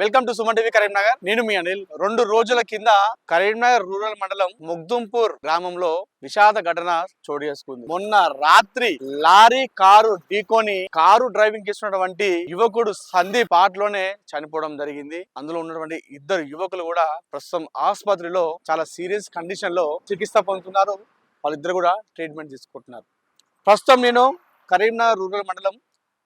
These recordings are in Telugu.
Welcome to Suman TV Karimnagar. నేను మీ అనిల్. రెండు రోజుల కింద కరీంనగర్ రూరల్ మండలం ముగ్దుంపూర్ గ్రామంలో విషాద ఘటన చోటు చేసుకుంది. మొన్న రాత్రి లారీ కారు ఢీకొని కారు డ్రైవింగ్ చేస్తున్నటువంటి యువకుడు సందీప్లోనే చనిపోవడం జరిగింది. అందులో ఉన్నటువంటి ఇద్దరు యువకులు కూడా ప్రస్తుతం ఆసుపత్రిలో చాలా సీరియస్ కండిషన్లో చికిత్స పొందుతున్నారు. వాళ్ళిద్దరు కూడా ట్రీట్మెంట్ తీసుకుంటున్నారు. ప్రస్తుతం నేను కరీంనగర్ రూరల్ మండలం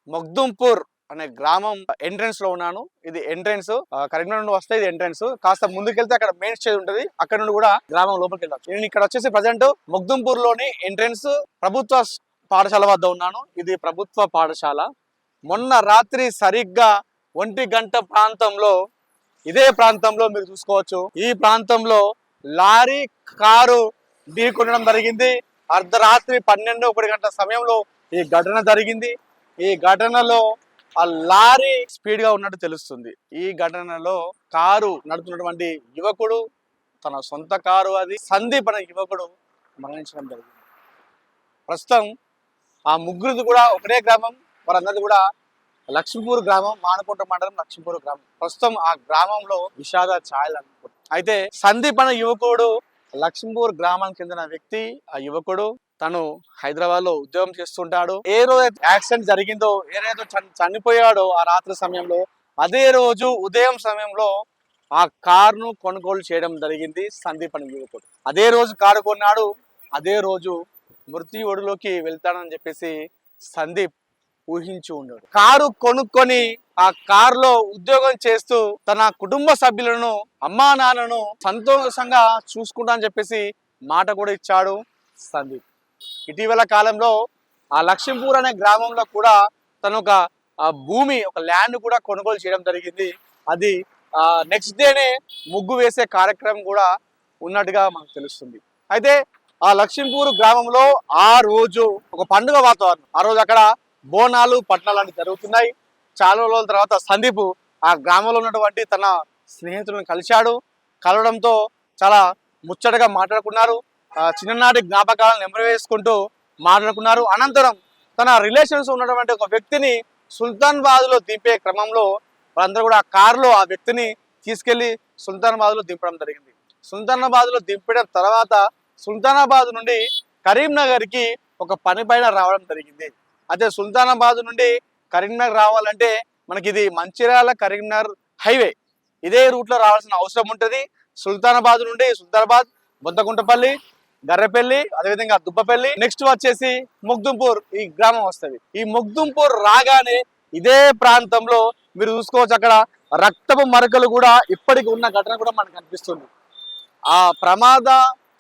ముగ్దుంపూర్ అనే గ్రామం ఎంట్రన్స్లో ఉన్నాను. ఇది ఎంట్రన్స్ కరీంనగర్ నుండి వస్తే ఇది ఎంట్రన్స్ కాస్త ముందుకెళ్తే అక్కడ మెయిన్ స్టేజ్ ఉంటుంది. అక్కడ నుండి కూడా గ్రామం లోపలికి వెళ్ళచ్చు నేను ఇక్కడ వచ్చేసి ప్రజెంట్ ముగ్దుంపూర్లోని ఎంట్రన్స్ ప్రభుత్వ పాఠశాల వద్ద ఉన్నాను. ఇది ప్రభుత్వ పాఠశాల. మొన్న రాత్రి సరిగ్గా ఒంటి గంట ప్రాంతంలో ఇదే ప్రాంతంలో మీరు చూసుకోవచ్చు. ఈ ప్రాంతంలో లారీ కారు ఢీకొనడం జరిగింది. అర్ధరాత్రి పన్నెండు ఒకటి గంటల సమయంలో ఈ ఘటన జరిగింది. ఈ ఘటనలో ఆ లారీ స్పీడ్గా ఉన్నట్టు తెలుస్తుంది. ఈ ఘటనలో కారు నడుపుతున్నటువంటి యువకుడు తన సొంత కారు అది సందీప్ అనే యువకుడు మరణించడం జరిగింది. ప్రస్తుతం ఆ ముగ్గురిది కూడా ఒకటే గ్రామం వారందరిది కూడా లక్ష్మీపూర్ గ్రామం మానకొండ మండలం లక్ష్మీపూర్ గ్రామం. ప్రస్తుతం ఆ గ్రామంలో విషాద ఛాయలు అనుకుంటారు అయితే సందీప్ అనే యువకుడు లక్ష్మీపూర్ గ్రామానికి చెందిన వ్యక్తి ఆ యువకుడు తను హైదరాబాద్లో ఉద్యోగం చేస్తుంటాడు. ఏ రోజు యాక్సిడెంట్ జరిగిందో ఏ రోజు చనిపోయాడో ఆ రాత్రి సమయంలో అదే రోజు ఉదయం సమయంలో ఆ కారును కొనుగోలు చేయడం జరిగింది సందీప్ అని యువకుడు. అదే రోజు కారు కొన్నాడు అదే రోజు మృతి ఒడిలోకి వెళ్తాడని చెప్పేసి సందీప్ ఊహించి ఉన్నాడు. కారు కొనుక్కొని ఆ కారులో ఉద్యోగం చేస్తూ తన కుటుంబ సభ్యులను అమ్మా నాన్నను సంతోషంగా చూసుకుంటా అని చెప్పేసి మాట కూడా ఇచ్చాడు సందీప్. ఇటీవల కాలంలో ఆ లక్ష్మీపూర్ అనే గ్రామంలో కూడా తను ఒక భూమి ఒక ల్యాండ్ కూడా కొనుగోలు చేయడం జరిగింది. అది నెక్స్ట్ డేనే ముగ్గు వేసే కార్యక్రమం కూడా ఉన్నట్టుగా మనకు తెలుస్తుంది. అయితే ఆ లక్ష్మీపూర్ గ్రామంలో ఆ రోజు ఒక పండుగ వాతావరణం. ఆ రోజు అక్కడ బోనాలు పట్టణాలు లాంటివి జరుగుతున్నాయి. చాలా రోజుల తర్వాత సందీప్ ఆ గ్రామంలో ఉన్నటువంటి తన స్నేహితులను కలిశాడు. కలవడంతో చాలా ముచ్చటగా మాట్లాడుకున్నారు. చిన్ననాటి జ్ఞాపకాలను నెమరవేసుకుంటూ మాట్లాడుకున్నారు. అనంతరం తన రిలేషన్స్ ఉన్నటువంటి ఒక వ్యక్తిని సుల్తాన్బాద్లో దింపే క్రమంలో వాళ్ళందరూ కూడా ఆ కారులో ఆ వ్యక్తిని తీసుకెళ్ళి సుల్తానాబాద్లో దింపడం జరిగింది. సుల్తానాబాద్లో దింపడం తర్వాత సుల్తానాబాద్ నుండి కరీంనగర్కి ఒక పని పైన రావడం జరిగింది. అదే సుల్తానాబాద్ నుండి కరీంనగర్ రావాలంటే మనకి ఇది మంచిర్యాల కరీంనగర్ హైవే. ఇదే రూట్లో రావాల్సిన అవసరం ఉంటుంది. సుల్తానాబాద్ నుండి సుల్తానాబాద్ బొంతకుంటపల్లి గర్రెపల్లి అదేవిధంగా దుబ్బపల్లి. నెక్స్ట్ వచ్చేసి ముగ్దుంపూర్ ఈ గ్రామం వస్తుంది. ఈ ముగ్దుంపూర్ రాగానే ఇదే ప్రాంతంలో మీరు చూసుకోవచ్చు అక్కడ రక్తపు మరకలు కూడా ఇప్పటికి ఉన్న ఘటన కూడా మనకు కనిపిస్తుంది. ఆ ప్రమాద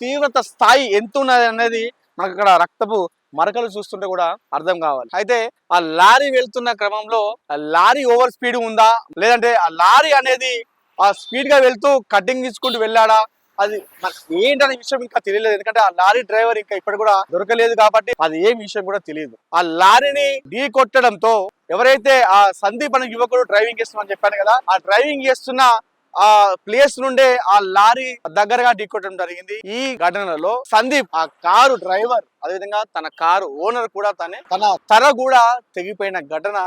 తీవ్రత స్థాయి ఎంత ఉన్నది అనేది మనకు అక్కడ రక్తపు మరకలు చూస్తుంటే కూడా అర్థం కావాలి. అయితే ఆ లారీ వెళ్తున్న క్రమంలో ఆ లారీ ఓవర్ స్పీడ్ ఉందా? లేదంటే ఆ లారీ అనేది ఆ స్పీడ్గా వెళ్తూ కటింగ్ తీసుకుంటూ వెళ్ళాడా? అది మనకు ఏంటనే విషయం ఇంకా తెలియలేదు. ఎందుకంటే ఆ లారీ డ్రైవర్ ఇంకా ఇప్పటి కూడా దొరకలేదు కాబట్టి అది ఏం విషయం కూడా తెలియదు. ఆ లారీని ఢీ కొట్టడంతో ఎవరైతే ఆ సందీప్ అనే యువకుడు డ్రైవింగ్ చేస్తున్నామని చెప్పాను కదా ఆ డ్రైవింగ్ చేస్తున్న ఆ ప్లేస్ నుండే ఆ లారీ దగ్గరగా ఢీకొట్టడం జరిగింది. ఈ ఘటనలో సందీప్ ఆ కారు డ్రైవర్ అదేవిధంగా తన కారు ఓనర్ కూడా తనే తన తల కూడా తెగిపోయిన ఘటన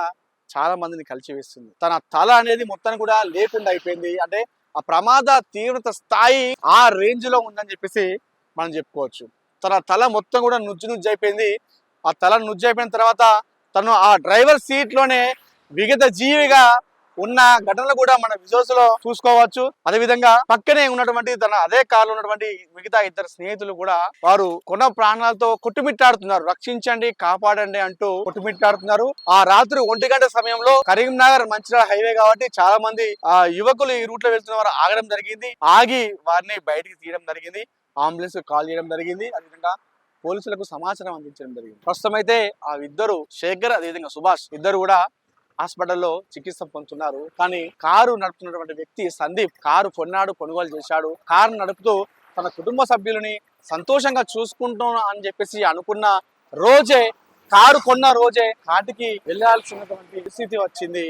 చాలా మందిని కలిచివేస్తుంది తన తల అనేది మొత్తం కూడా లేకుండా అయిపోయింది అంటే ఆ ప్రమాద తీవ్రత స్థాయి ఆ రేంజ్లో ఉందని చెప్పేసి మనం చెప్పుకోవచ్చు. తన తల మొత్తం కూడా నుజ్జు నుజ్జు అయిపోయింది. ఆ తల నుజ్జు అయిపోయిన తర్వాత తను ఆ డ్రైవర్ సీట్లోనే విగత జీవిగా ఉన్న ఘటనలు కూడా మన విజువల్స్లో చూసుకోవచ్చు. అదే విధంగా పక్కనే ఉన్నటువంటి తన అదే కారులో ఉన్నటువంటి మిగతా ఇద్దరు స్నేహితులు కూడా వారు కొన ప్రాణాలతో కొట్టుమిట్టాడుతున్నారు. రక్షించండి కాపాడండి అంటూ కొట్టుమిట్టాడుతున్నారు. ఆ రాత్రి ఒంటి గంట సమయంలో కరీంనగర్ మంచిర్యాల హైవే కాబట్టి చాలా మంది ఆ యువకులు ఈ రూట్లో వెళ్తున్న వారు ఆగడం జరిగింది. ఆగి వారిని బయటికి తీయడం జరిగింది. అంబులెన్స్ కాల్ చేయడం జరిగింది. అదేవిధంగా పోలీసులకు సమాచారం అందించడం జరిగింది. ప్రస్తుతం అయితే ఆ ఇద్దరు శేఖర్ అదేవిధంగా సుభాష్ ఇద్దరు కూడా హాస్పిటల్లో చికిత్స పొందుతున్నారు. కానీ కారు నడుపుతున్నటువంటి వ్యక్తి సందీప్ కారు కొన్నాడు కొనుగోలు చేశాడు. కారు నడుపుతూ తన కుటుంబ సభ్యులని సంతోషంగా చూసుకుంటాం అని చెప్పేసి అనుకున్న రోజే కారు కొన్న రోజే కాటికి వెళ్ళాల్సినటువంటి పరిస్థితి వచ్చింది.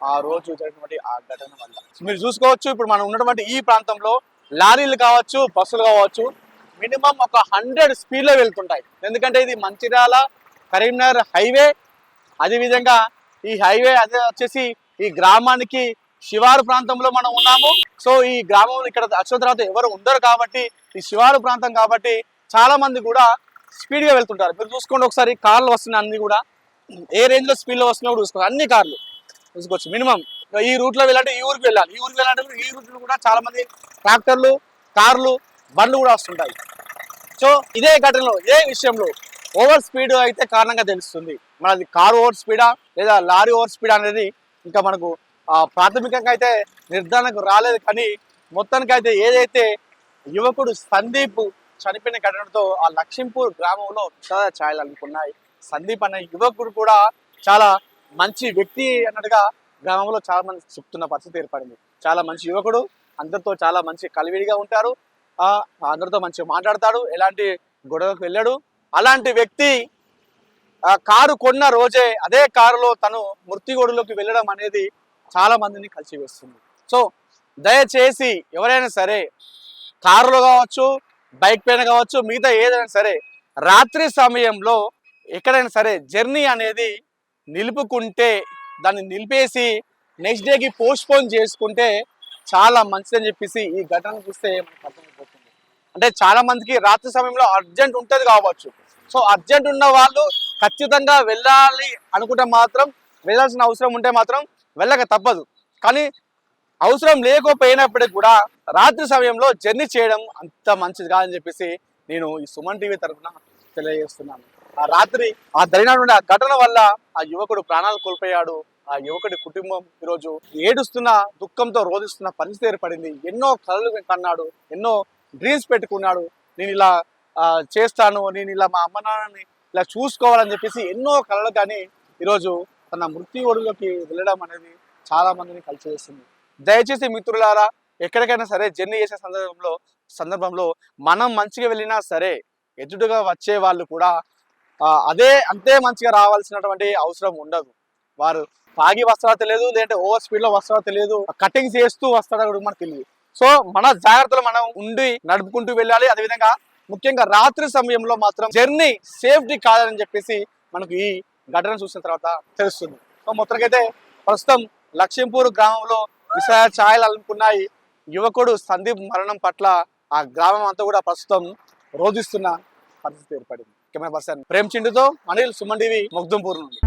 ఆ రోజు జరిగినటువంటి ఆ ఘటన వల్ల. మీరు చూసుకోవచ్చు ఇప్పుడు మనం ఉన్నటువంటి ఈ ప్రాంతంలో లారీలు కావచ్చు బస్సులు కావచ్చు మినిమం ఒక హండ్రెడ్ స్పీడ్లో వెళ్తుంటాయి. ఎందుకంటే ఇది మంచిర్యాల కరీంనగర్ హైవే. అదేవిధంగా ఈ హైవే అదే వచ్చేసి ఈ గ్రామానికి శివారు ప్రాంతంలో మనం ఉన్నాము. సో ఈ గ్రామం ఇక్కడ వచ్చిన తర్వాత ఎవరు ఉండరు కాబట్టి ఈ శివారు ప్రాంతం కాబట్టి చాలా మంది కూడా స్పీడ్గా వెళ్తుంటారు. మీరు చూసుకోండి ఒకసారి కార్లు వస్తున్నాయి అన్ని కూడా. ఏ రేంజ్లో స్పీడ్లో వస్తున్నాయో కూడా చూసుకోండి. అన్ని కార్లు చూసుకోవచ్చు మినిమం ఈ రూట్లో వెళ్ళాలంటే ఈ ఊరికి వెళ్ళాలి. ఈ ఊరికి వెళ్ళాలంటే ఈ రూట్లో కూడా చాలా మంది ట్రాక్టర్లు కార్లు బండ్లు కూడా వస్తుంటాయి. సో ఇదే ఘటనలో ఇదే విషయంలో ఓవర్ స్పీడ్ అయితే కారణంగా తెలుస్తుంది. మనది కారు ఓవర్ స్పీడా లేదా లారీ ఓవర్ స్పీడ్ అనేది ఇంకా మనకు ఆ, ప్రాథమికంగా అయితే నిర్ధారణకు రాలేదు. కానీ మొత్తానికి అయితే ఏదైతే యువకుడు సందీప్ చనిపోయిన ఘటనతో ఆ లక్ష్మీపూర్ గ్రామంలో చాలా ఛాయలు అనుకున్నాయి సందీప్ అనే యువకుడు కూడా చాలా మంచి వ్యక్తి అన్నట్టుగా గ్రామంలో చాలా మంది చెప్తున్న పరిస్థితి ఏర్పడింది. చాలా మంచి యువకుడు అందరితో చాలా మంచి కలివిడిగా ఉంటారు. ఆ అందరితో మంచిగా మాట్లాడతాడు ఎలాంటి గొడవకు వెళ్ళాడు. అలాంటి వ్యక్తి కారు కొన్న రోజే అదే కారులో తను మృతిగోడులోకి వెళ్ళడం అనేది చాలా మందిని కలిసివేస్తుంది సో దయచేసి ఎవరైనా సరే కారులో కావచ్చు బైక్ పైన కావచ్చు మిగతా ఏదైనా సరే రాత్రి సమయంలో ఎక్కడైనా సరే జర్నీ అనేది నిలుపుకుంటే దాన్ని నిలిపేసి నెక్స్ట్ డేకి పోస్ట్పోన్ చేసుకుంటే చాలా మంచిదని చెప్పేసి ఈ ఘటన చూస్తే మనకు అర్థమైపోతుంది. అంటే చాలా మందికి రాత్రి సమయంలో అర్జెంట్ ఉంటుంది కావచ్చు. సో అర్జెంట్ ఉన్న వాళ్ళు ఖచ్చితంగా వెళ్ళాలి అనుకుంటే మాత్రం వెళ్ళాల్సిన అవసరం ఉంటే మాత్రం వెళ్ళక తప్పదు. కానీ అవసరం లేకపోయినప్పటికీ కూడా రాత్రి సమయంలో జర్నీ చేయడం అంత మంచిది కాదని చెప్పేసి నేను ఈ సుమన్ టీవీ తరఫున తెలియజేస్తున్నాను. ఆ రాత్రి ఆ జరిగినటువంటి ఆ ఘటన వల్ల ఆ యువకుడు ప్రాణాలు కోల్పోయాడు. ఆ యువకుడి కుటుంబం ఈరోజు ఏడుస్తున్న దుఃఖంతో రోధిస్తున్న పరిస్థితి ఏర్పడింది. ఎన్నో కలలు కన్నాడు ఎన్నో డ్రీమ్స్ పెట్టుకున్నాడు. నేను ఇలా ఆ, చేస్తాను నేను ఇలా మా అమ్మ నాన్నని ఇలా చూసుకోవాలని చెప్పేసి ఎన్నో కళలు కానీ ఈరోజు తన మృత్యు ఒడిలోకి వెళ్ళడం అనేది చాలా మందిని కలిసి చేస్తుంది దయచేసి మిత్రులారా ఎక్కడికైనా సరే జర్నీ చేసే సందర్భంలో సందర్భంలో మనం మంచిగా వెళ్ళినా సరే ఎదురుగా వచ్చే వాళ్ళు కూడా అదే అంతే మంచిగా రావాల్సినటువంటి అవసరం ఉండదు. వారు తాగి వస్తారో తెలియదు లేదంటే ఓవర్ స్పీడ్లో వస్తారో తెలియదు కటింగ్ చేస్తూ వస్తాడో కూడా మనకు తెలియదు. సో మన జాగ్రత్తలు మనం ఉండి నడుపుకుంటూ వెళ్ళాలి. అదేవిధంగా ముఖ్యంగా రాత్రి సమయంలో మాత్రం జర్నీ సేఫ్టీ కాదని చెప్పేసి మనకు ఈ ఘటన చూసిన తర్వాత తెలుస్తుంది. సో మొత్తానికైతే ప్రస్తుతం లక్ష్మీపూర్ గ్రామంలో విషయ ఛాయలు అలుపుకున్నాయి యువకుడు సందీప్ మరణం పట్ల ఆ గ్రామం అంతా కూడా ప్రస్తుతం రోధిస్తున్న పరిస్థితి ఏర్పడింది. కెమెరా పర్సన్ ప్రేమ్ చిండుతో అనిల్ సుమన్ టీవీ ముగ్ధంపూర్ నుండి.